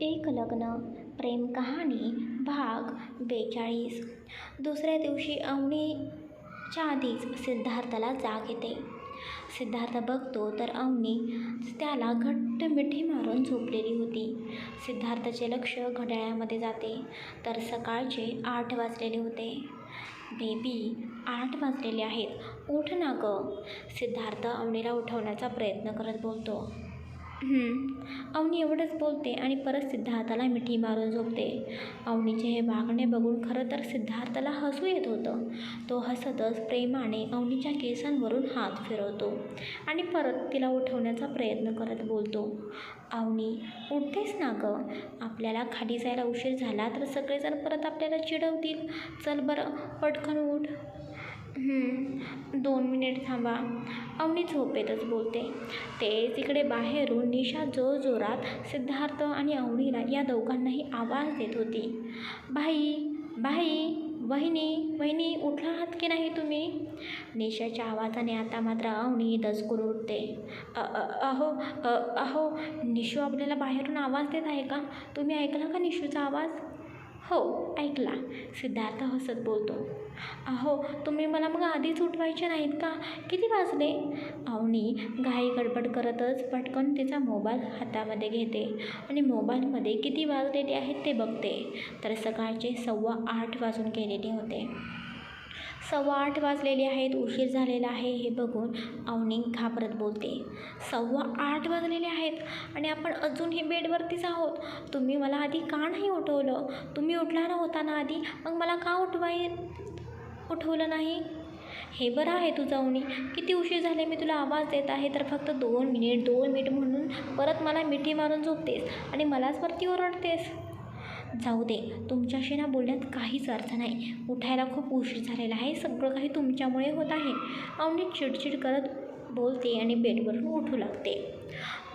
एक लग्न प्रेम कहाणी भाग बेचाळीस. दुसऱ्या दिवशी अवनीच्या आधीच सिद्धार्थला जाग येते. सिद्धार्थ बघतो तर अवनी त्याला घट्ट मिठी मारून झोपलेली होती. सिद्धार्थचे लक्ष घड्याळामध्ये जाते तर सकाळचे आठ वाजलेले होते. बेबी आठ वाजलेले आहेत. उठ ना गं. सिद्धार्थ अवनीला उठवण्याचा प्रयत्न करत बोलतो. अवनी एवढंच बोलते आणि परत सिद्धार्थाला मिठी मारून झोपते. अवनीचे हे वागणे बघून खरं तर सिद्धार्थाला हसू येत होतं. तो हसतच प्रेमाने अवनीच्या केसांवरून हात फिरवतो आणि परत तिला उठवण्याचा प्रयत्न करत बोलतो. अवनी उठतेस ना गं. आपल्याला खाली जायला उशीर झाला तर सगळेजण परत आपल्याला चिडवतील. चल बरं पटकन उठ. दोन मिनिट थांबा. अवनी झोपेतच बोलते. तेच इकडे बाहेरून निशा जोरजोरात सिद्धार्थ आणि अवनीला या दोघांनाही आवाज देत होती. भाई भाई वहिनी वहिनी उठला आहात की नाही तुम्ही? निशाच्या आवाजाने आता मात्र अवनी दसकून उठते. अहो अहो निशू आपल्याला बाहेरून आवाज देत आहे का? तुम्ही ऐकला का निशूचा आवाज? हो ऐकला. सिद्धार्थ हसत बोलतो. अहो तुम्ही मला मग आधीच उठवायचे नाहीत का? किती वाजले? अवनी घाई गडबड करतच पटकन तिचा मोबाईल हातामध्ये घेते आणि मोबाईलमध्ये किती वाजलेले आहेत ते बघते. तर सकाळचे सव्वा आठ वाजून गेलेले होते. सव्वा आठ वाजलेले आहेत उशीर झालेला आहे हे बघून अवनी घाबरत बोलते. सव्वा आठ वाजलेले आहेत आणि आपण अजूनही बेडवरतीच आहोत. तुम्ही मला आधी का नाही उठवलं? तुम्ही उठला नव्हता ना आधी? मग मला का उठवाय उठवलं नाही? हे बरं आहे तुझं अवनी. किती उशीर झाले मी तुला आवाज देत आहे तर फक्त दोन मिनिट दोन मिनिट म्हणून परत मला मिठी मारून झोपतेस आणि मलाच वरती ओरडतेस. जाऊ दे. तुमच्याशी ना बोलण्यात काहीच अर्थ नाही. उठायला खूप उशीर झालेला आहे. सगळं काही तुमच्यामुळे होत आहे. अवनी चिडचिड करत बोलते आणि बेडवरून उठू लागते.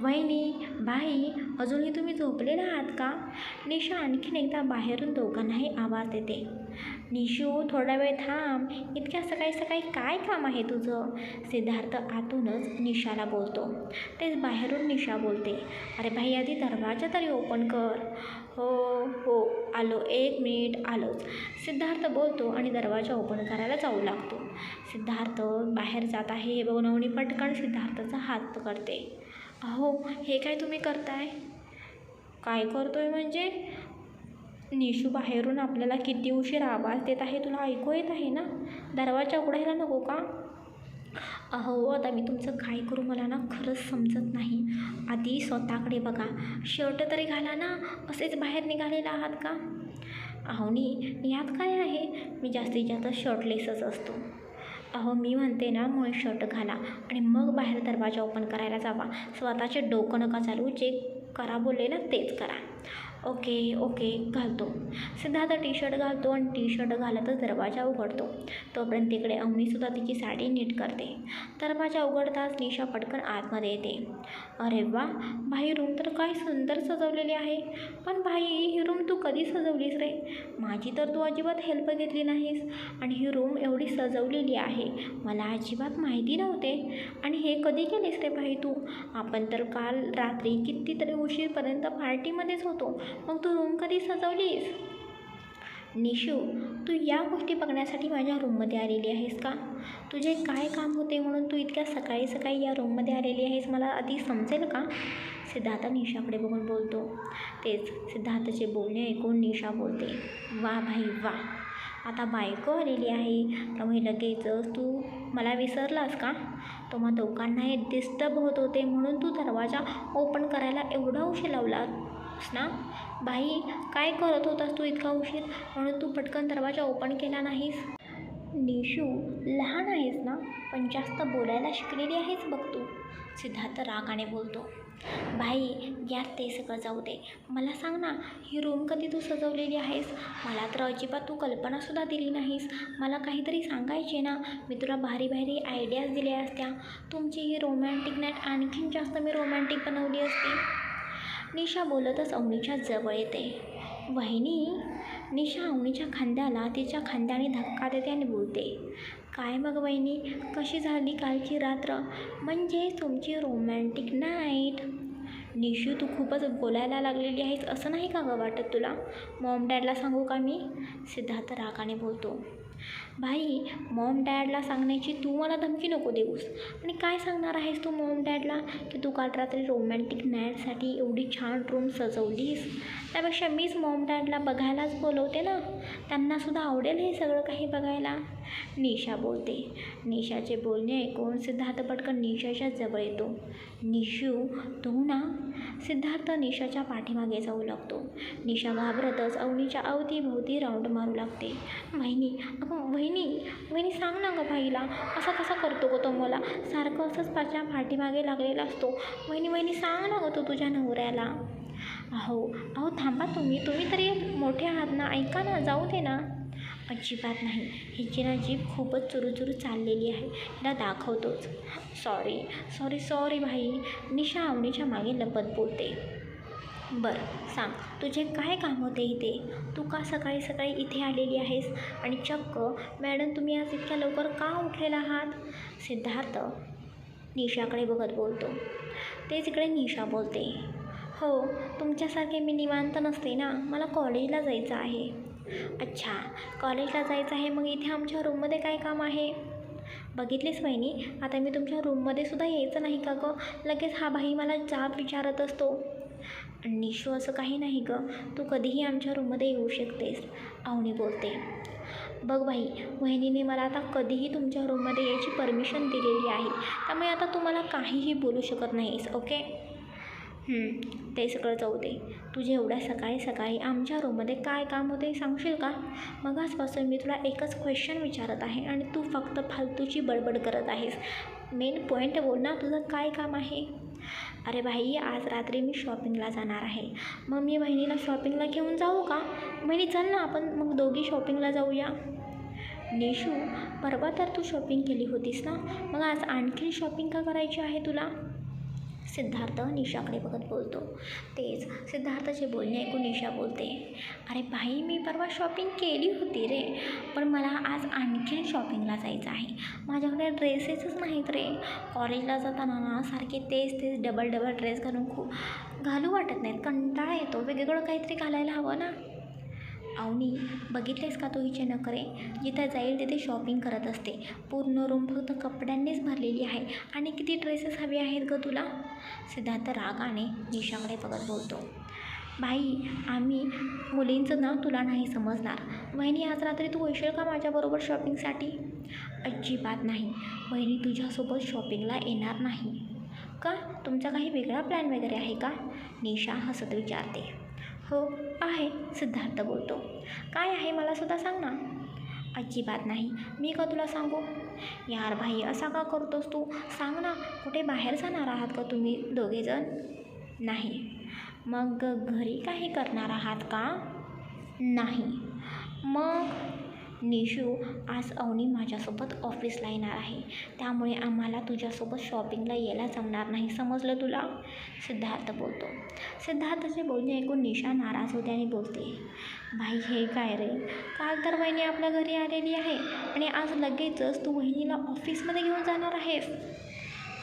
वहिनी बाई अजूनही तुम्ही झोपलेला आहात का? निशा आणखीन एकदा बाहेरून दोघांनाही आवाज देते. निशू थोडा वेळ थांब. इतक्या सकाळी सकाळी काय काम आहे तुझं? सिद्धार्थ आतूनच निशाला बोलतो. तेच बाहेरून निशा बोलते. अरे भाई आधी दरवाजा तरी ओपन कर. हो हो आलो. एक मिनिट आलोच. सिद्धार्थ बोलतो आणि दरवाजा ओपन करायला जाऊ लागतो. सिद्धार्थ बाहेर जात आहे. हे बघून पटकन सिद्धार्थाचा हात पकडते. अहो हे काय तुम्ही करताय? काय करतोय म्हणजे? निशू बाहेरून आपल्याला किती उशीर आवाज देत आहे तुला ऐकू येत आहे ना? दरवाजा उघडायला नको का? अहो आता मी तुमचं काय करू मला ना खरंच समजत नाही. आधी स्वतःकडे बघा. शर्ट तरी घाला ना. असेच बाहेर निघालेला आहात का? अहो नी यात काय आहे? मी जास्तीत जास्त शर्टलेसच असतो. अहो मी म्हणते ना मुळे शर्ट घाला आणि मग बाहेर दरवाजा ओपन करायला जावा. स्वतःचे डोकं नका चालू जे करा बोलले ना तेच करा. ओके ओके घालतो. सिद्धार्थ टी शर्ट घालतो आणि टी शर्ट घालतच दरवाजा उघडतो. तोपर्यंत तिकडे अवनीसुद्धा तिची साडी नीट करते. दरवाजा उघडताच निशा पटकन आतमध्ये येते. अरे वा भाई रूम तर काय सुंदर सजवलेली आहे. पण भाई ही रूम तू कधी सजवलीस रे? माझी तर तू अजिबात हेल्प घेतली नाहीस. आणि ही रूम एवढी सजवलेली आहे. मला अजिबात माहिती नव्हते. आणि हे कधी केलेस रे भाई तू? आपण तर काल रात्री कितीतरी उशीरपर्यंत पार्टीमध्येच होतो. मग तू रूम कधी सजवलीस? निशू तू या गोष्टी बघण्यासाठी माझ्या रूममध्ये आलेली आहेस का? तुझे काय काम होते म्हणून तू इतक्या सकाळी सकाळी या रूममध्ये आलेली आहेस मला आधी समजेल का? सिद्धार्थ निशाकडे बघून बोलतो. तेच सिद्धार्थचे बोलणे ऐकून निशा बोलते. वा भाई वा. आता बायको आलेली आहे. त्यामुळे लगेचच तू मला विसरलास का? तुम्हा दोघांनाही डिस्टर्ब होत होते म्हणून तू दरवाजा ओपन करायला एवढा उशीर लावला ना बाई काय करत होतास तू इतका उशीर? म्हणून तू पटकन दरवाजा ओपन केला नाहीस? निशू लहान आहेस ना पण जास्त बोलायला शिकलेली आहेस बघ तू सिद्धार्थ रागाने बोलतो. भाई यात ते सगळं जाऊ दे. मला सांग ना ही रूम कधी तू सजवलेली आहेस? मला तर अजिबात तू कल्पनासुद्धा दिली नाहीस. मला काहीतरी सांगायचे ना. मी तुला भारी भारी आयडियाज दिल्या असत्या. तुमची ही रोमॅन्टिक नाईट आणखीन जास्त मी रोमॅन्टिक बनवली असती. निशा बोलतच अवनीच्या जवळ येते. वहिनी निशा अवनीच्या खांद्याला तिच्या खांद्याने धक्का देते आणि बोलते काय मग वहिनी कशी झाली कालची रात्र? म्हणजे तुमची रोमॅन्टिक नाईट निशू तू खूपच बोलायला लागलेली आहेस असं नाही का गं वाटत तुला? मॉम डॅडला सांगू का मी? सिद्धार्थ रागाने बोलतो. भाई मॉम डॅडला सांगण्याची तू मला धमकी नको देऊस. आणि काय सांगणार आहेस तू मॉम डॅडला की तू काल रात्री रोमॅन्टिक नाईटसाठी एवढी छान रूम सजवलीस. त्यापेक्षा मीच मॉम डॅडला बघायलाच बोलवते ना. त्यांनासुद्धा आवडेल हे सगळं काही बघायला. निशा बोलते. निशाचे बोलणे ऐकून सिद्धार्थ पटकन निशाच्या जवळ येतो? निशू तू ना? सिद्धार्थ निशाच्या पाठीमागे जाऊ लागतो. निशा घाबरतच अवनीच्या अवतीभोवती राऊंड मारू लागते. वहिनी अगं वहिनी वहिनी सांग ना गं भाईला असा कसा करतो गं तो मला? सारखं असंच माझ्या पाठीमागे लागलेला असतो. वहिनी वहिनी सांग ना गं तू तुझ्या नवऱ्याला. अहो अहो थांबा तुम्ही तुम्ही तरी मोठे आहात ना ऐका ना जाऊ दे ना. अजिबात नाही. हिची ना जीभ खूपच चुरूचुरू चाललेली आहे. हिला दाखवतोच. सॉरी सॉरी सॉरी भाई. निशा आवणीच्या मागे लपत बोलते. बरं सांग. तुझे काय काम होते इथे? तू का सकाळी सकाळी इथे आलेली आहेस? आणि चक्क मॅडम तुम्ही आज इतक्या लवकर का उठलेला आहात? सिद्धार्थ निशाकडे बघत बोलतो. तेच इकडे निशा बोलते. हो तुमच्यासारखे मी निवांत नसते ना. मला कॉलेजला जायचं आहे. अच्छा कॉलेजला जायचं आहे मग इथे आमच्या रूममध्ये काय काम आहे? बघितलीस वहिनी आता मी तुमच्या रूममध्ये सुद्धा यायचं नाही का गं? लगेच हा भाई मला जाब विचारत असतो. निशू असं काही नाही गं. तू कधीही आमच्या रूममध्ये येऊ शकतेस अवनी बोलते. बघ बाई वहिनीने मला आता कधीही तुमच्या रूममध्ये यायची परमिशन दिलेली आहे. त्यामुळे आता तू मला काहीही बोलू शकत नाहीस ओके ते सगळं जाऊ दे. तुझे एवढ्या सकाळी सकाळी आमच्या रूममध्ये काय काम होते सांगशील का? मग आजपासून मी तुला एकच क्वेश्चन विचारत आहे आणि तू फक्त फालतूची बडबड करत आहेस. मेन पॉईंट बोल ना तुझं काय काम आहे? अरे भाई आज रात्री मी शॉपिंगला जाणार आहे. मग मी बहिणीला शॉपिंगला घेऊन जाऊ का? बहिणी चल ना आपण मग दोघी शॉपिंगला जाऊया. निशू परवा तर तू शॉपिंग केली होतीस ना? मग आज आणखी शॉपिंग का करायची आहे तुला? सिद्धार्थ निशाकडे बघत बोलतो. तेच सिद्धार्थचे बोलणे ऐकून निशा बोलते अरे भाई मी परवा शॉपिंग केली होती रे पण मला आज आणखीन शॉपिंगला जायचं आहे. माझ्याकडे ड्रेसेसच नाहीत रे. कॉलेजला जाताना ना सारखे तेच तेच डबल डबल ड्रेस घालून खूप घालू वाटत नाहीत. कंटाळा येतो. वेगवेगळं काहीतरी घालायला हवं ना. अवनी बघितलेस का तो हिचे नखरे जिथे जाईल तिथे शॉपिंग करत असते. पूर्ण रूम फक्त कपड्यांनीच भरलेली आहे. आणि किती ड्रेसेस हवे आहेत ग तुला? सिद्धार्थ रागाने निशाकडे बघत बोलतो. बाई आम्ही मुलींचं ना तुला नाही समजणार. वहिनी आज रात्री तू येशील का माझ्याबरोबर शॉपिंगसाठी अजिबात नाही. वहिनी तुझ्यासोबत शॉपिंगला येणार नाही. का? तुमचा काही वेगळा प्लॅन वगैरे आहे का? निशा हसत विचारते. हो आहे सिद्धार्थ बोलतो. काय आहे मला सुद्धा सांग ना. अजिबात नाही. मी का तुला सांगू? यार भाई असा का करतोस तू? सांग ना कुठे बाहेर जाणार आहात का तुम्ही दोघेजण? नाही. मग घरी काही करणार आहात का? नाही. मग निशू आज अवनी माझ्यासोबत ऑफिसला येणार आहे. त्यामुळे आम्हाला तुझ्यासोबत शॉपिंगला यायला जमणार नाही. समजलं तुला? सिद्धार्थ बोलतो. सिद्धार्थचे बोलणे ऐकून निशा नाराज होते आणि बोलते भाई हे काय रे? काल तर वहिनी आपल्या घरी आलेली आहे आणि आज लगेचच तू वहिनीला ऑफिसमध्ये घेऊन जाणार आहेस.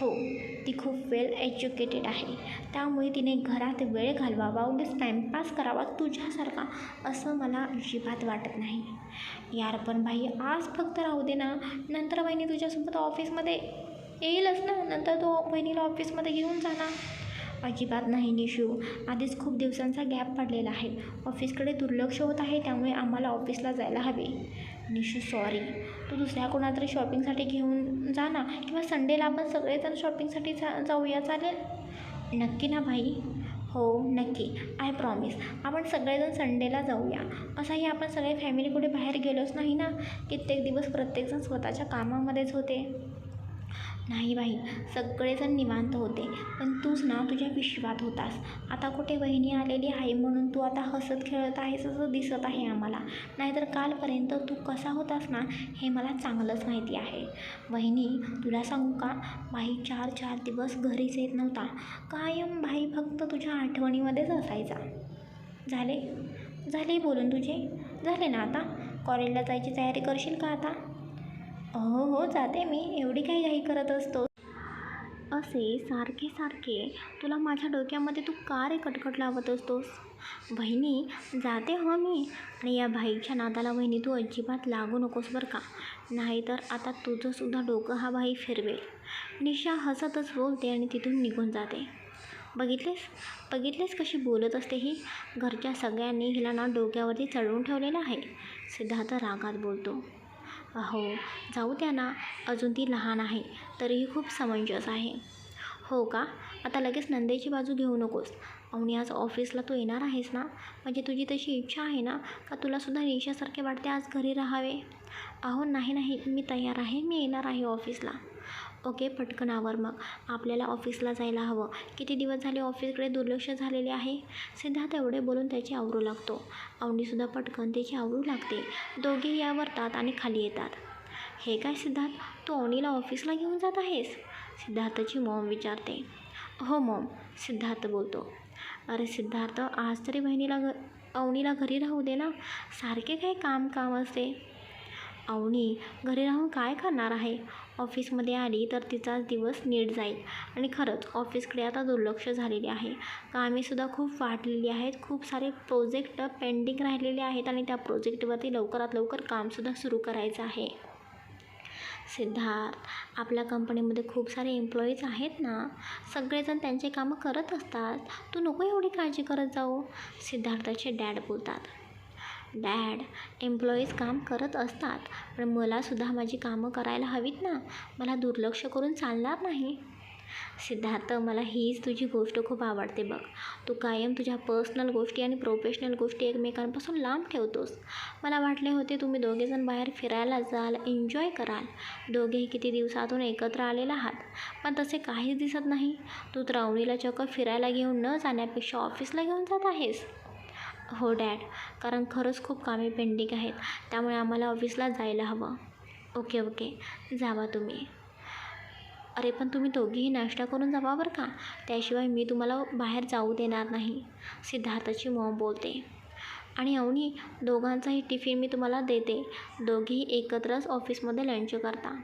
हो. ती खूप वेल एज्युकेटेड आहे. त्यामुळे तिने घरात वेळ घालवावा उगीच टाईमपास करावा तुझ्यासारखा असं मला अजिबात वाटत नाही. यार पण भाई आज फक्त राहू दे ना. नंतर बहिणी तुझ्यासोबत ऑफिसमध्ये येईलच ना. नंतर तो बहिणीला ऑफिसमध्ये घेऊन जाणार अजिबात नाही निशू. आधीच खूप दिवसांचा गॅप पडलेला आहे. ऑफिसकडे दुर्लक्ष होत आहे त्यामुळे आम्हाला ऑफिसला जायला हवे. निशू सॉरी तू दुसऱ्या कोणातरी शॉपिंगसाठी घेऊन जा ना. किंवा संडेला आपण सगळेजण शॉपिंगसाठी जा जाऊया. चालेल? नक्की ना भाई? हो नक्की. आय प्रॉमिस आपण सगळेजण संडेला जाऊया. असंही आपण सगळे फॅमिली कुठे बाहेर गेलोच नाही ना? कित्येक दिवस प्रत्येकजण स्वतःच्या कामामध्येच होते. नाही बाई सगळेजण निवांत होते. पण तूच ना तुझ्या विश्वात होतास. आता कुठे वहिनी आलेली आहे म्हणून तू आता हसत खेळत आहेस असं दिसत आहे आम्हाला. नाहीतर कालपर्यंत तू कसा होतास ना हे मला चांगलंच माहिती आहे. वहिनी तुला सांगू का? भाई चार चार दिवस घरीच येत नव्हता. कायम भाई फक्त तुझ्या आठवणीमध्येच असायचा. झाले? झाले बोलून तुझे? झाले ना आता? कॉलेजला जायची तयारी करशील का आता? हो हो जाते मी. एवढी काही घाई करत असतो. असे सारखे सारखे तुला माझ्या डोक्यामध्ये तू का रे कटकट लावत असतोस? बहिणी जाते हो मी. आणि या भाईच्या नादाला बहिणी तू अजिबात लागू नकोस बरं का? नाहीतर आता तुझंसुद्धा डोकं हा भाई फिरवेल. निशा हसतच बोलते आणि तिथून निघून जाते. बघितलेस? बघितलेस कशी बोलत असते ही? घरच्या सगळ्यांनी हिला ना डोक्यावरती चढवून ठेवलेलं आहे. सिद्धार्थ रागात बोलतो. अहो जाऊ द्या ना. अजून ती लहान आहे. तरीही खूप समंजस आहे. हो का? आता लगेच नंदेची बाजू घेऊ नकोस. आणि आज ऑफिसला तू येणार आहेस ना? म्हणजे तुझी तशी इच्छा आहे ना का तुलासुद्धा निशासारखे वाटते आज घरी राहावे? अहो नाही नाही. मी तयार आहे. मी येणार आहे ऑफिसला. ओके पटकन आवर मग. आपल्याला ऑफिसला जायला हवं. किती दिवस झाले ऑफिसकडे दुर्लक्ष झालेले आहे? सिद्धार्थ एवढे बोलून त्याची आवरू लागतो. अवनीसुद्धा पटकन त्याची आवरू लागते. दोघे यावरतात आणि खाली येतात. हे काय सिद्धार्थ? तू अवनीला ऑफिसला घेऊन जात आहेस? सिद्धार्थची मॉम विचारते. हो मॉम सिद्धार्थ बोलतो. अरे सिद्धार्थ आज तरी बहिणीला घ अवनीला घरी राहू दे ना. सारखे काय काम काम असते? अवनी घरी राहून काय करणार आहे? ऑफिसमध्ये आली तर तिचा दिवस नीट जाईल. आणि खरंच ऑफिसकडे आता दुर्लक्ष झालेले आहे. कामेसुद्धा खूप वाढलेली आहेत. खूप सारे प्रोजेक्ट पेंडिंग राहिलेले आहेत आणि त्या प्रोजेक्टवरती लवकरात लवकर कामसुद्धा सुरू करायचं आहे. सिद्धार्थ आपल्या कंपनीमध्ये खूप सारे एम्प्लॉईज आहेत ना? सगळेजण त्यांचे कामं करत असतात. तू नको एवढी काळजी करत जाऊ. सिद्धार्थाचे डॅड बोलतात. डॅड एम्प्लॉईज काम करत असतात. पण मलासुद्धा माझी कामं करायला हवीत ना. मला दुर्लक्ष करून चालणार नाही. सिद्धार्थ मला हीच तुझी गोष्ट खूप आवडते बघ. तू कायम तुझ्या पर्सनल गोष्टी आणि प्रोफेशनल गोष्टी एकमेकांपासून लांब ठेवतोस. मला वाटले होते तुम्ही दोघेजण बाहेर फिरायला जाल एन्जॉय कराल. दोघेही किती दिवसातून एकत्र आलेला आहात. पण तसे काहीच दिसत नाही. तू त्रावणीला चक्क फिरायला घेऊन न जाण्यापेक्षा ऑफिसला घेऊन जात आहेस. हो डॅड कारण खरंच खूप कामे पेंडिंग आहेत. त्यामुळे आम्हाला ऑफिसला जायला हवं. ओके ओके जावा तुम्ही. अरे पण तुम्ही दोघीही नाश्ता करून जावा बरं का? त्याशिवाय मी तुम्हाला बाहेर जाऊ देणार नाही. सिद्धार्थाची मॉम बोलते. आणि अवनी दोघांचाही टिफिन मी तुम्हाला देते. दोघेही एकत्रच ऑफिसमध्ये लंच करता.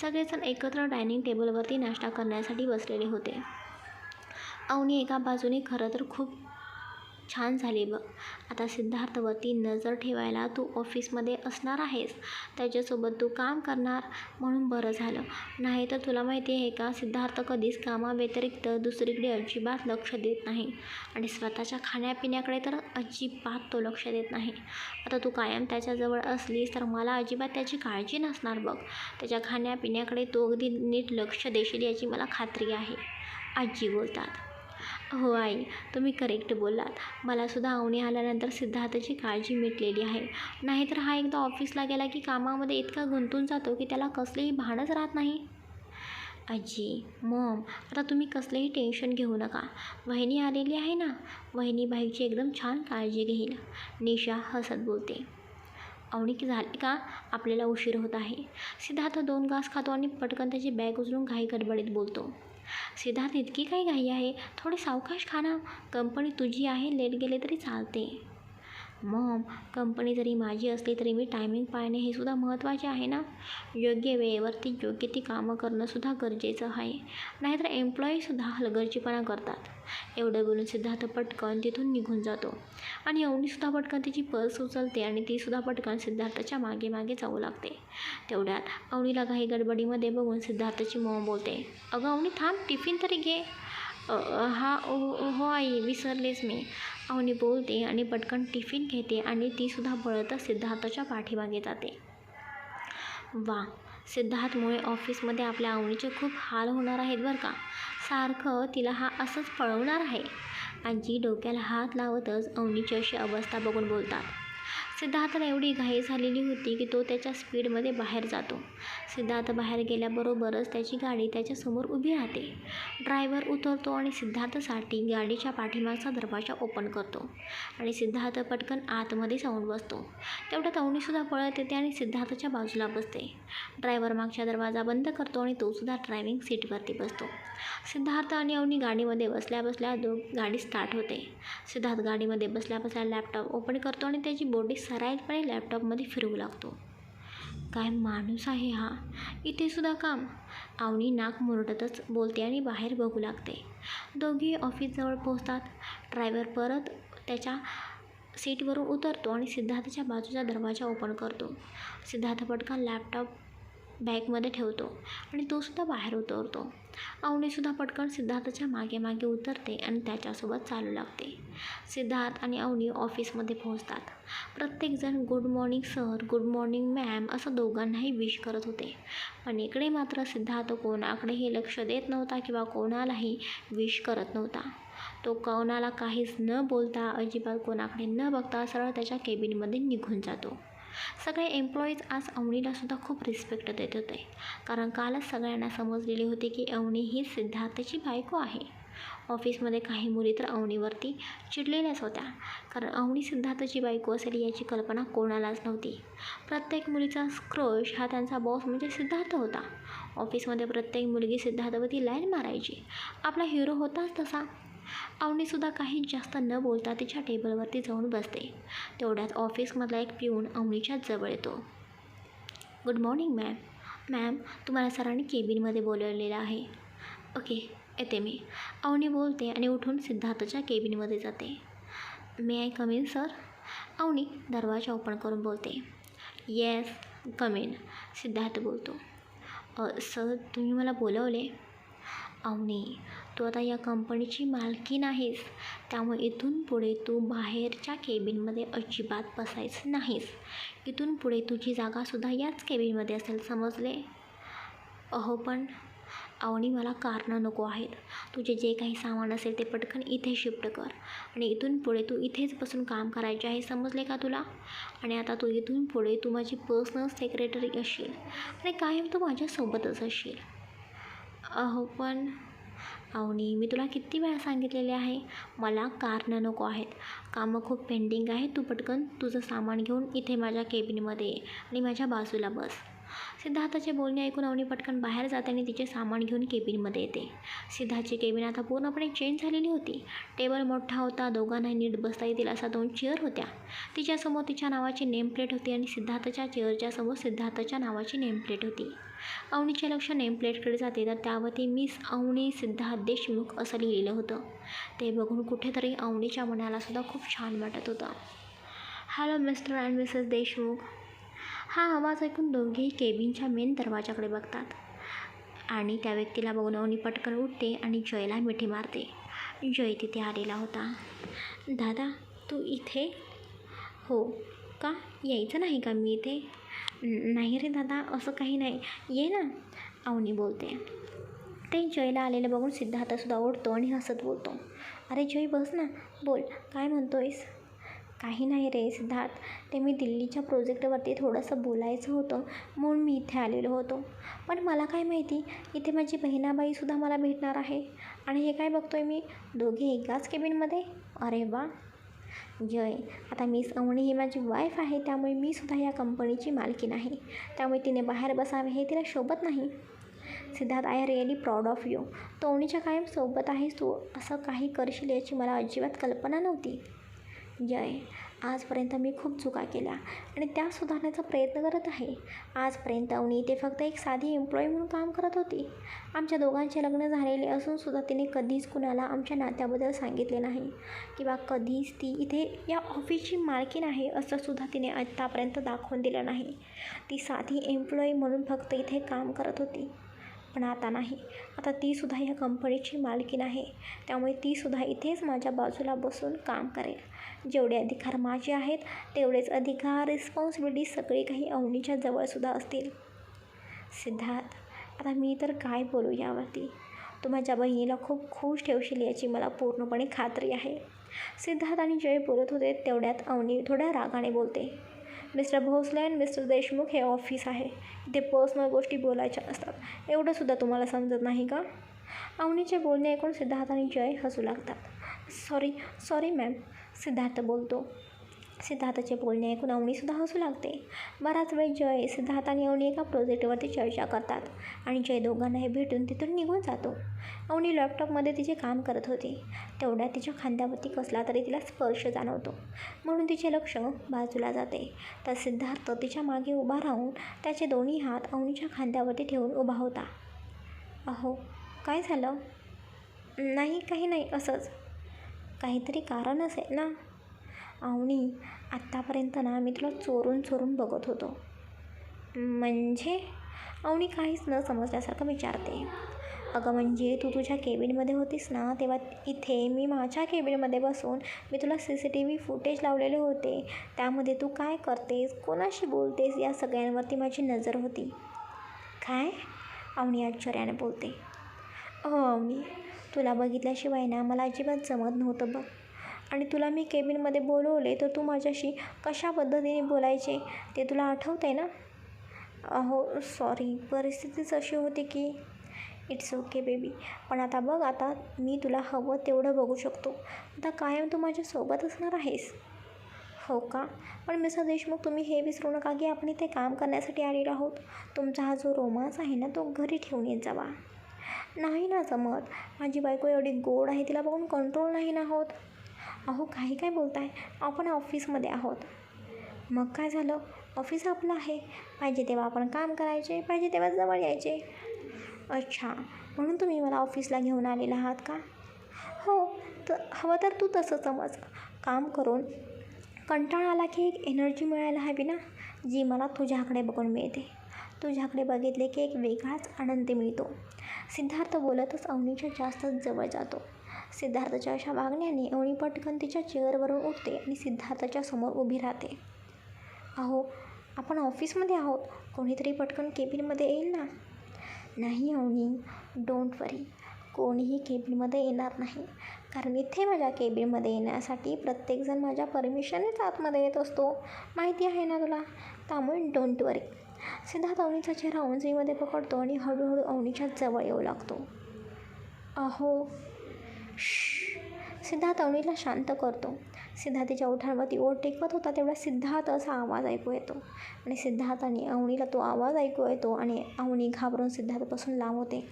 सगळेजण एकत्र डायनिंग टेबलवरती नाश्ता करण्यासाठी बसलेले होते. अवनी एका बाजूने खरं तर खूप छान झाली बघ. आता सिद्धार्थवरती नजर ठेवायला तू ऑफिसमध्ये असणार आहेस. त्याच्यासोबत तू काम करणार म्हणून बरं झालं. नाही तर तुला माहिती आहे का सिद्धार्थ कधीच कामाव्यतिरिक्त दुसरीकडे अजिबात लक्ष देत नाही. आणि स्वतःच्या खाण्यापिण्याकडे तर अजिबात तो लक्ष देत नाही. आता तू कायम त्याच्याजवळ असलीस तर मला अजिबात त्याची काळजी नसणार बघ. त्याच्या खाण्यापिण्याकडे तो अगदी नीट लक्ष देशील याची मला खात्री आहे. आजी बोलतात. हो आई तुम्ही करेक्ट बोललात. मलासुद्धा अवनी आल्यानंतर सिद्धार्थाची काळजी मिटलेली आहे. नाहीतर हा एकदा ऑफिसला गेला की कामामध्ये इतका गुंतून जातो की त्याला कसलेही भानच राहत नाही. आजी मॉम आता तुम्ही कसलेही टेन्शन घेऊ नका. वहिनी आलेली आहे ना? वहिनी बाईची एकदम छान काळजी घेईल. निशा हसत बोलते. अवनी झाली का? आपल्याला उशीर होत आहे. सिद्धार्थ दोन घास खातो आणि पटकन त्याची बॅग उचलून घाई गडबडीत बोलतो. सिद्धार्थ इतकी काही घाई आहे. थोडे सावकाश खा ना कंपनी तुझी आहे लेट गेले तरी चालते. मॉम कंपनी जरी माझी असली तरी मी टायमिंग पाळणे हे सुद्धा महत्त्वाचे आहे ना? योग्य वेळेवरती योग्य ती कामं करणंसुद्धा गरजेचं आहे. नाहीतर एम्प्लॉईसुद्धा हलगर्जीपणा करतात. एवढं बोलून सिद्धार्थ पटकन तिथून निघून जातो. आणि एवढीसुद्धा पटकन तिची पर्स उचलते आणि तीसुद्धा पटकन सिद्धार्थाच्या मागे मागे जाऊ लागते. तेवढ्यात अवनीला काही गडबडीमध्ये बघून सिद्धार्थाची मॉम बोलते अगं अवनी थांब टिफिन तरी घे. हा ओ हो आई विसरलेच मी. अवनी बोलते आणि पटकन टिफिन घेते आणि तीसुद्धा पळतच सिद्धार्थाच्या पाठीमागे जाते. वा सिद्धार्थमुळे ऑफिसमध्ये आपल्या अवनीचे खूप हाल होणार आहेत बरं का? सारखं तिला हा असंच पळवणार आहे. आजी डोक्याला हात लावतच अवनीची अशी अवस्था बघून बोलतात. सिद्धार्थला एवढी घाई झालेली होती की तो त्याच्या स्पीडमध्ये बाहेर जातो. सिद्धार्थ बाहेर गेल्याबरोबरच त्याची गाडी त्याच्यासमोर उभी राहते. ड्रायव्हर उतरतो आणि सिद्धार्थसाठी गाडीच्या पाठीमागचा दरवाजा ओपन करतो. आणि सिद्धार्थ पटकन आतमध्ये जाऊन बसतो. तेवढ्यात अवनीसुद्धा पळत येते आणि सिद्धार्थच्या बाजूला बसते. ड्रायव्हर मागचा दरवाजा बंद करतो आणि तोसुद्धा ड्रायव्हिंग सीटवरती बसतो. सिद्धार्थ आणि अवनी गाडीमध्ये बसल्या बसल्या दो गाडी स्टार्ट होते. सिद्धार्थ गाडीमध्ये बसल्या बसल्या लॅपटॉप ओपन करतो आणि त्याची बॉडी सराईतपणे लॅपटॉपमध्ये फिरवू लागतो. काय माणूस आहे हा? इथेसुद्धा काम. आवणी नाक मुरडतच बोलते आणि बाहेर बघू लागते. दोघी ऑफिसजवळ पोहोचतात. ड्रायव्हर परत त्याच्या सीटवरून उतरतो आणि सिद्धार्थच्या बाजूचा दरवाजा ओपन करतो. सिद्धार्थ पटकन लॅपटॉप बॅगमध्ये ठेवतो आणि तोसुद्धा बाहेर उतरतो. अवनीसुद्धा पटकन सिद्धार्थच्या मागे मागे उतरते आणि त्याच्यासोबत चालू लागते. सिद्धार्थ आणि अवनी ऑफिसमध्ये पोहोचतात. प्रत्येकजण good morning sir good morning ma'am असं दोघांनाही विश करत होते. पण इकडे मात्र सिद्धार्थ कोणाकडेही लक्ष देत नव्हता किंवा कोणालाही विश करत नव्हता. तो कोणाला काहीच न बोलता अजिबात कोणाकडे न बघता सरळ त्याच्या केबिनमध्ये निघून जातो. सगळे एम्प्लॉईज आज अवनीलासुद्धा खूप रिस्पेक्ट देत होते. कारण कालच सगळ्यांना समजलेली होती की अवनी ही सिद्धार्थची बायको आहे. ऑफिसमध्ये काही मुली तर अवनीवरती चिडलेल्याच होत्या. कारण अवनी सिद्धार्थची बायको असेल याची कल्पना कोणालाच नव्हती. प्रत्येक मुलीचा स्क्रोश हा त्यांचा बॉस म्हणजे सिद्धार्थ होता. ऑफिसमध्ये प्रत्येक मुलगी सिद्धार्थवरती लाईन मारायची. आपला हिरो होताच तसा. अवनीसुद्धा काही जास्त न बोलता तिच्या टेबलवरती जाऊन बसते. तेवढ्यात ऑफिसमधला एक पिऊन अवनीच्या जवळ येतो. Good morning ma'am. मॅम तुम्हाला सरांनी केबिनमध्ये बोलवलेलं आहे. ओके येते मी. अवनी बोलते आणि उठून सिद्धार्थच्या केबिनमध्ये जाते. May I come in sir? Avani दरवाजा ओपन करून बोलते. येस कम इन सिद्धार्थ बोलतो. सर तुम्ही मला बोलवले? अवनी तू आता या कंपनीची मालकीण आहेस. त्यामुळे इथून पुढे तू बाहेरच्या केबिनमध्ये अजिबात बसायचं नाहीस. इथून पुढे तुझी जागासुद्धा याच केबिनमध्ये असेल समजले? अहो पण अवनी मला कारणं नको आहेत. तुझे जे काही सामान असेल ते पटकन इथे शिफ्ट कर. आणि इथून पुढे तू इथेच बसून काम करायचे आहे समजले का तुला? आणि आता तू इथून पुढे तू माझी पर्सनल सेक्रेटरी असशील आणि कायम तू माझ्यासोबतच असशील अहो पण अवनी मी तुला किती वेळा सांगितलेले आहे? मला कारणं नको आहेत. कामं खूप पेंडिंग आहे. तू पटकन तुझं सामान घेऊन इथे माझ्या केबिनमध्ये ये आणि माझ्या बाजूला बस. सिद्धार्थाचे बोलणे ऐकून अवनी पटकन बाहेर जाते आणि तिचे सामान घेऊन केबिनमध्ये येते. सिद्धार्थची केबिन आता पूर्णपणे चेंज झालेली होती. टेबल मोठा होता दोघांनाही नीट बसता येतील असा दोन चेअर होत्या. तिच्यासमोर तिच्या नावाची नेमप्लेट होती आणि सिद्धार्थच्या चेअरच्या समोर सिद्धार्थच्या नावाची नेमप्लेट होती. अवनीचे लक्ष नेम प्लेटकडे जाते तर त्यावरती मिस अवनी सिद्धार्थ देशमुख असं लिहिलेलं होतं. ते बघून कुठेतरी अवनीच्या मनालासुद्धा खूप छान वाटत होतं. Hello Mr and Mrs Deshmukh. हा आवाज ऐकून दोघेही केबिनच्या मेन दरवाजाकडे बघतात. आणि त्या व्यक्तीला बघून अवनी पटकन उठते आणि जयला मिठी मारते. जय तिथे आलेला होता. दादा तू इथे? हो. का? यायचं नाही का मी इथे? नाही रे दादा असं काही नाही. ये ना. अवनी बोलते. ते जयला आलेलं बघून सिद्धार्थसुद्धा ओढतो आणि हसत बोलतो. अरे जय बस ना. बोल. काय म्हणतोयस? काही नाही रे सिद्धार्थ. ते मी दिल्लीच्या प्रोजेक्टवरती थोडंसं बोलायचं होतं म्हणून मी इथे आलेलो होतो. पण मला काय माहिती इथे माझी बहिणाबाईसुद्धा मला भेटणार आहे. आणि हे काय बघतोय मी? दोघे एकाच केबिनमध्ये अरे वा. म्हणजे जय आता मिस अवणी ही माझी वाईफ आहे त्यामुळे मी सुद्धा या कंपनीची मालकीन आहे. त्यामुळे तिने बाहेर बसावे हे तिला शोभत नाही. Siddharth I are really proud of you तो अवनीच्या कायम सोबत आहेस तू असं काही करशील याची मला अजिबात कल्पना नव्हती. म्हणजे जय आजपर्यंत मी खूप चुका केल्या आणि त्या सुधारण्याचा प्रयत्न करत आहे. आजपर्यंत अवनी ते फक्त एक साधी एम्प्लॉई म्हणून काम करत होती. आमच्या दोघांचे लग्न झालेले असूनसुद्धा तिने कधीच कुणाला आमच्या नात्याबद्दल सांगितले नाही किंवा कधीच ती इथे या ऑफिसची मालकीण आहे असं सुद्धा तिने आत्तापर्यंत दाखवून दिलं नाही. ती साधी एम्प्लॉई म्हणून फक्त इथे काम करत होती. पण आता नाही. आता तीसुद्धा या कंपनीची मालकीण आहे. त्यामुळे तीसुद्धा इथेच माझ्या बाजूला बसून काम करेल. जेवढे अधिकार माझे आहेत तेवढेच अधिकार रिस्पॉन्सिबिलिटी सगळे काही अवनीच्या जवळसुद्धा असतील. सिद्धार्थ आता मी तर काय बोलू यावरती? तू माझ्या बहिणीला खूप खुश ठेवशील याची मला पूर्णपणे खात्री आहे. सिद्धार्थ आणि जय बोलत होते तेवढ्यात अवनी थोड्या रागाने बोलते. मिस्टर भोसले आणि मिस्टर देशमुख हे ऑफिस आहे. इथे पर्सनल गोष्टी बोलायच्या असतात. एवढंसुद्धा तुम्हाला समजत नाही का? अवनीचे बोलणे ऐकून सिद्धार्थ आणि जय हसू लागतात. सॉरी सॉरी मॅम सिद्धार्थ बोलतो. सिद्धार्थचे बोलणे ऐकून अवनीसुद्धा हसू लागते. बराच वेळ जय सिद्धार्थ आणि अवनी एका प्रोजेक्टवरती चर्चा करतात आणि जय दोघांनाही भेटून तिथून निघून जातो. अवनी लॅपटॉपमध्ये तिचे काम करत होती. तेवढ्या तिच्या खांद्यावरती कसला तरी तिला स्पर्श जाणवतो. म्हणून तिचे लक्ष बाजूला जाते. तर सिद्धार्थ तिच्यामागे उभा राहून त्याचे दोन्ही हात अवनीच्या खांद्यावरती ठेवून उभा होता. अहो काय झालं? नाही काही नाही असंच. काहीतरी कारण असेल ना? अवनी आत्तापर्यंत ना मी तुला चोरून चोरून बघत होतो. म्हणजे? अवनी काहीच न समजल्यासारखं विचारते. अगं म्हणजे तू तुझ्या केबिनमध्ये होतीस ना तेव्हा इथे मी माझ्या केबिनमध्ये बसून मी तुला C C T V footage लावलेले होते. त्यामध्ये तू काय करतेस कोणाशी बोलतेस या सगळ्यांवरती माझी नजर होती. काय? अवनी आश्चर्याने बोलते. हो अवनी तुला बघितल्याशिवाय ना मला अजिबात जमत नव्हतं बघ. आणि तुला मी केबिनमध्ये बोलवले तर तू माझ्याशी कशा पद्धतीने बोलायचे ते तुला आठवतं आहे ना? अहो सॉरी परिस्थितीच अशी होती की इट्स ओके बेबी पण आता बघ आता मी तुला हवं तेवढं बघू शकतो. आता कायम तू माझ्यासोबत असणार आहेस. हो का? पण मिस्टर देशमुख तुम्ही हे विसरू नका की आपण इथे काम करण्यासाठी आलेलो आहोत. तुमचा हा जो रोमांस आहे ना तो घरी ठेवून येत जावा. नाही ना जमत. माझी बायको एवढी गोड आहे तिला बघून कंट्रोल नाही ना होत. अहो काही काय बोलताय? आपण ऑफिसमध्ये आहोत. मग काय झालं? ऑफिस आपलं आहे. पाहिजे तेव्हा आपण काम करायचे पाहिजे तेव्हा जवळ यायचे. अच्छा म्हणून तुम्ही मला ऑफिसला घेऊन आलेला आहात का? हो तर हवं तर तू तसं समज. काम करून कंटाळा आला की एक एनर्जी मिळायला हवी ना जी मला तुझ्याकडे बघून मिळते. तुझ्याकडे बघितले की एक वेगळाच आनंद मिळतो. सिद्धार्थ बोलतच अवनीच्या जास्तच जवळ जातो. सिद्धार्थच्या अशा वागण्याने अवनी पटकन तिच्या चेअरवरून उठते आणि सिद्धार्थच्या समोर उभी राहते. अहो आपण ऑफिसमध्ये आहोत. कोणीतरी पटकन केबिनमध्ये येईल ना? नाही अवनी डोंट वरी. कोणीही केबिनमध्ये येणार नाही. कारण इथे माझ्या केबिनमध्ये येण्यासाठी प्रत्येकजण माझ्या परमिशननेच आतमध्ये येत असतो. माहिती आहे ना तुला? त्यामुळे डोंट वरी. सिद्धार्थ अवनीचा चेहरा उंचीमध्ये पकडतो आणि हळूहळू अवनीच्या जवळ येऊ लागतो. अहो सिद्धार्थ अवनीला शांत करतो. सिद्धार्थीच्या ओठांवरती ओठ टेकवत होता तेवढा सिद्धार्थ असा आवाज ऐकू येतो. आणि सिद्धार्थ आणि अवनीला तो आवाज ऐकू येतो आणि अवनी घाबरून सिद्धार्थपासून लांब होते.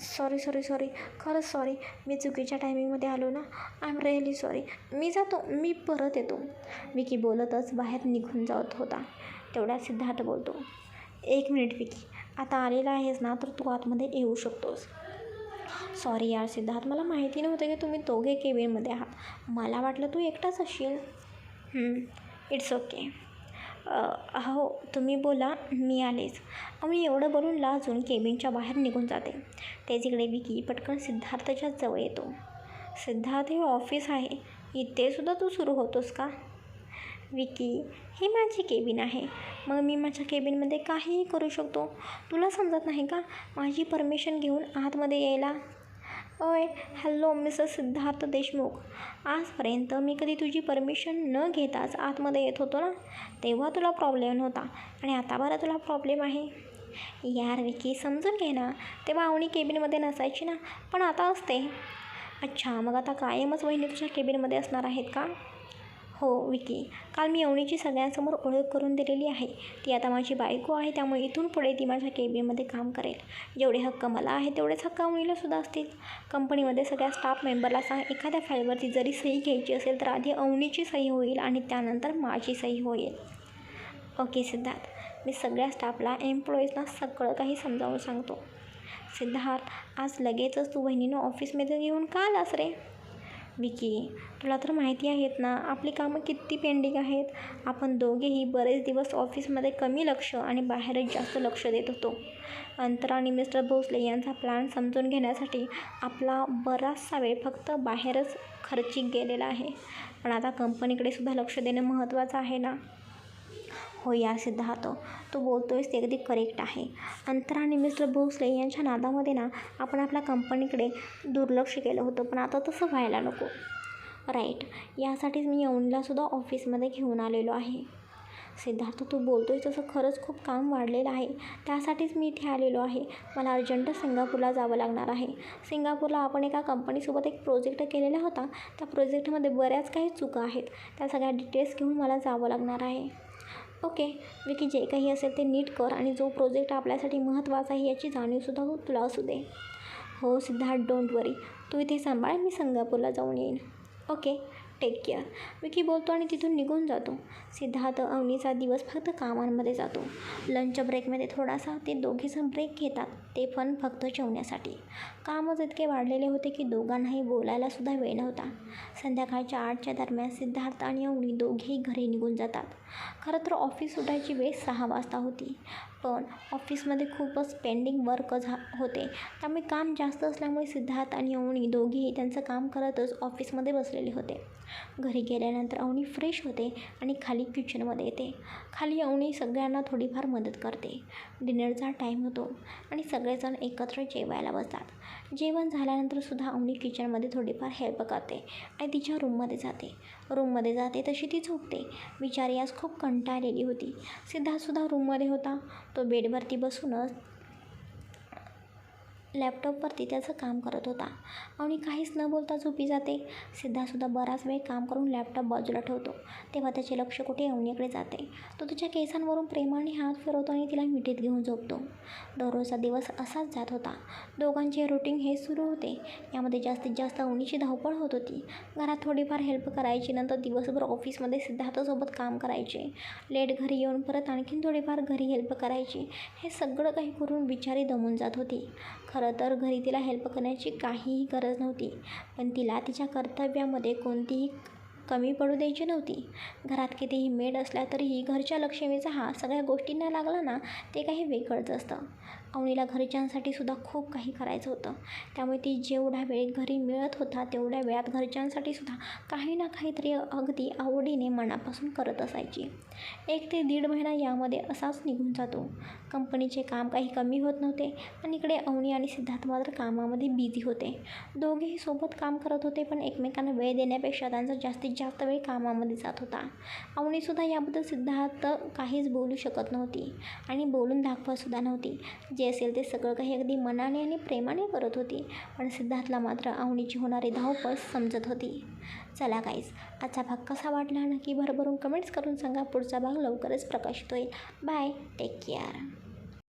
सॉरी सॉरी सॉरी खरंच सॉरी मी चुकीच्या टायमिंगमध्ये आलो ना. आय एम रिअली सॉरी मी जातो. मी परत येतो. विकी बोलतच बाहेर निघून जात होता. तेवढ्यात सिद्धार्थ बोलतो एक मिनिट विकी आता आलेला आहेस ना तर तू आतमध्ये येऊ शकतोस. सॉरी यार सिद्धार्थ मला माहिती नव्हतं की तुम्ही दोघे केबिनमध्ये आहात. मला वाटलं तू एकटाच असशील. इट्स ओके हो तुम्ही बोला मी आलेच. मी एवढं बोलून लाजून केबिनच्या बाहेर निघून जाते. ते जिकडे विकी पटकन सिद्धार्थच्या जवळ येतो. सिद्धार्थ हे ऑफिस आहे. इथेसुद्धा तू सुरू होतोस का? विकी ही माझी केबिन आहे. मग मी माझ्या केबिनमध्ये काहीही करू शकतो. तुला समजत नाही का? माझी परमिशन घेऊन आतमध्ये यायला. अय हॅलो मिसर सिद्धार्थ देशमुख. आजपर्यंत मी कधी तुझी परमिशन न घेताच आतमध्ये येत होतो ना? तेव्हा तुला प्रॉब्लेम नव्हता आणि आता बरं तुला प्रॉब्लेम आहे. यार विकी समजून घे ना. तेव्हा आवणी केबिनमध्ये नसायची ना. पण आता असते. अच्छा मग आता कायमच वहिनी तुझ्या केबिनमध्ये असणार आहेत का? हो विकी. काल मी अवनीची सगळ्यांसमोर ओळख करून दिलेली आहे. ती आता माझी बायको आहे त्यामुळे इथून पुढे ती माझ्या केबिनमध्ये काम करेल. जेवढे हक्क मला आहे तेवढेच हक्क अवनीलासुद्धा असतील. कंपनीमध्ये सगळ्या स्टाफ मेंबरला सांग एखाद्या फाईलवरती जरी सही घ्यायची असेल तर आधी अवनीची सही होईल आणि त्यानंतर माझी सही होईल. ओके सिद्धार्थ. मी सगळ्या स्टाफला एम्प्लॉईजना सगळं काही समजावून सांगतो. सिद्धार्थ आज लगेचच तू बहिणीनं ऑफिसमध्ये येऊन का आलास रे? विकी तुला तर माहिती आहेत ना आपली कामं किती पेंडिंग आहेत. आपण दोघेही बरेच दिवस ऑफिसमध्ये कमी लक्ष आणि बाहेरच जास्त लक्ष देत होतो. अंतरा आणि मिस्टर भोसले यांचा प्लॅन समजून घेण्यासाठी आपला बराचसा वेळ फक्त बाहेरच खर्चिक गेलेला आहे. पण आता कंपनीकडे सुद्धा लक्ष देणं महत्त्वाचं आहे ना. हो या सिद्धार्थ तू बोलतोयस ते अगदी करेक्ट आहे. अंतरा आणि मिस्टर भोसले यांच्या नादामध्ये ना आपण आपल्या कंपनीकडे दुर्लक्ष केलं होतं पण आता तसं व्हायला नको. राईट यासाठीच मी यवनलासुद्धा ऑफिसमध्ये घेऊन आलेलो आहे. सिद्धार्थ तू बोलतोय तसं खरंच खूप काम वाढलेलं आहे. त्यासाठीच मी इथे आलेलो आहे. मला अर्जंट सिंगापूरला जावं लागणार आहे. सिंगापूरला आपण एका कंपनीसोबत एक प्रोजेक्ट केलेला होता. त्या प्रोजेक्टमध्ये बऱ्याच काही चुका आहेत. त्या सगळ्या डिटेल्स घेऊन मला जावं लागणार आहे. ओके. विकी जे काही असेल ते नीट कर आणि जो प्रोजेक्ट आपल्यासाठी महत्त्वाचा आहे याची जाणीवसुद्धा हो, तुला असू दे. हो सिद्धार्थ डोंट वरी तू इथे सांभाळ मी सिंगापूरला जाऊन येईन. ओके. टेक केअर विकी बोलतो आणि तिथून निघून जातो. सिद्धार्थ अवनीचा दिवस फक्त कामांमध्ये जातो. लंच ब्रेकमध्ये थोडासा ते दोघेजण ब्रेक घेतात ते पण फक्त जेवण्यासाठी. कामच इतके वाढलेले होते की दोघांनाही बोलायलासुद्धा वेळ नव्हता. संध्याकाळच्या आठच्या दरम्यान सिद्धार्थ आणि अवनी दोघेही घरी निघून जातात. खरं तर ऑफिस सुटायची वेळ सहा वाजता होती. पण ऑफिसमध्ये खूपच पेंडिंग वर्क झा होते. त्यामुळे काम जास्त असल्यामुळे सिद्धार्थ आणि अवनी दोघेही त्यांचं काम करतच ऑफिसमध्ये बसलेले होते. घरी गेल्यानंतर अवनी फ्रेश होते आणि खाली किचनमध्ये येते. खाली अवनी सगळ्यांना थोडीफार मदत करते. डिनरचा टाईम होतो आणि सगळेजण एकत्र जेवायला बसतात. जेवण झाल्यानंतरसुद्धा अवनी किचनमध्ये थोडीफार हेल्प करते आणि तिच्या रूममध्ये जाते. रूममध्ये जाते तशी ती झोपते. बिचारी आज खूप कंटाळलेली होती. सिद्धार्थसुद्धा रूममध्ये होता. तो बेडवरती बसूनच लॅपटॉपवरती त्याचं काम करत होता. आणि काहीच न बोलता झोपी जाते. सिद्धासुद्धा बराच वेळ काम करून लॅपटॉप बाजूला ठेवतो. तेव्हा त्याचे लक्ष कुठे अवनीकडे जाते. तो तिच्या केसांवरून प्रेमाने हात फिरवतो आणि तिला मिठीत घेऊन झोपतो. दररोजचा दिवस असाच जात होता. दोघांचे रुटीन हे सुरू होते. यामध्ये जास्तीत जास्त अवनीची धावपळ होत होती. घरात थोडीफार हेल्प करायची नंतर दिवसभर ऑफिसमध्ये सिद्धार्थसोबत काम करायचे. लेट घरी येऊन परत आणखीन थोडीफार घरी हेल्प करायची. हे सगळं काही करून बिचारी दमून जात होती. खरं तर घरी तिला हेल्प करण्याची काहीही गरज नव्हती. पण तिला तिच्या कर्तव्यामध्ये कोणतीही कमी पडू द्यायची नव्हती. घरात कितीही मेड असल्या तरीही घरच्या लक्ष्मीचा हा सगळ्या गोष्टींना लागला ना ते काही वेगळंच असतं. अवनीला घरच्यांसाठी सुद्धा खूप काही करायचं होतं. त्यामुळे ती जेवढा वेळ घरी मिळत होता तेवढ्या वेळात घरच्यांसाठी सुद्धा काही ना काहीतरी अगदी आवडीने मनापासून करत असायची. एक ते दीड महिना यामध्ये असाच निघून जातो. कंपनीचे काम काही कमी होत नव्हते आणि इकडे अवनी आणि सिद्धार्थ मात्र कामामध्ये बिझी होते. दोघेही सोबत काम करत होते पण एकमेकांना वेळ देण्यापेक्षा त्यांचा जास्तीत जास्त वेळ कामामध्ये जात होता. अवनीसुद्धा याबद्दल सिद्धार्थ काहीच बोलू शकत नव्हती आणि बोलून दाखवतसुद्धा नव्हती. जे असेल ते सगळं काही अगदी मनाने आणि प्रेमाने करत होती. पण सिद्धार्थला मात्र आवणीची होणारी धावपळ समजत होती. चला काहीच आजचा भाग कसा वाटला? नक्की भरभरून कमेंट्स करून सांगा. पुढचा भाग लवकरच प्रकाशित होईल. Bye take care